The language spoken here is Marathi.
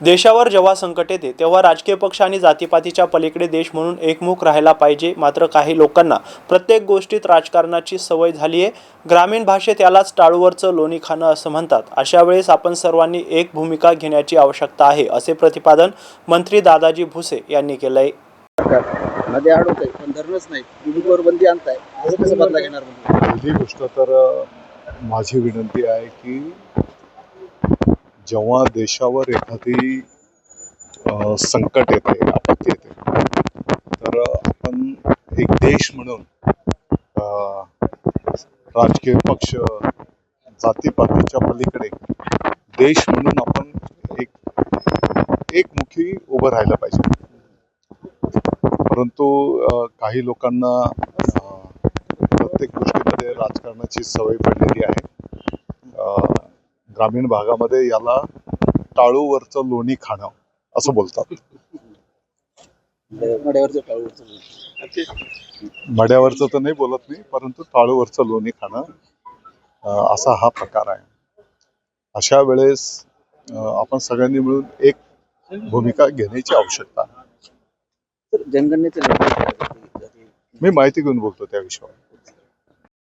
देशावर जेव्हा संकट येते तेव्हा राजकीय पक्ष आणि जातीपातीच्या पलीकडे देश म्हणून एकमुख राहायला पाहिजे मात्र काही लोकांना प्रत्येक गोष्टीत राजकारणाची सवय झाली आहे ग्रामीण भाषेत यालाच टाळूवरचं लोणी खाणं असं म्हणतात. अशा वेळेस आपण सर्वांनी एक भूमिका घेण्याची आवश्यकता आहे असे प्रतिपादन मंत्री दादाजी भुसे यांनी केलं आहे सरकारमध्ये अडवत आहे पण धरणच नाही. निवडणुकीवर बंदी आणताय. कसं कसं बदला घेणार पहिली गोष्ट तर माझी विनंती आहे की जेव्हा देशावर एखादी संकट येते आपत्ती येते तर आपण एक देश म्हणून राजकीय पक्ष जातीपातीच्या पलीकडे देश म्हणून आपण एक एकमुखी उभं राहायला पाहिजे. परंतु काही लोकांना प्रत्येक गोष्टीमध्ये राजकारणाची सवय पडलेली आहे. ग्रामीण भागामध्ये याला टाळूवरचं लोणी खाणं असं बोलतात. मड्यावरचं तर नाही बोलत मी परंतु टाळूवरचं लोणी खाणं असा हा प्रकार आहे. अशा वेळेस आपण सगळ्यांनी मिळून एक भूमिका घेण्याची आवश्यकता मी माहिती घेऊन बोलतो त्या विषयावर.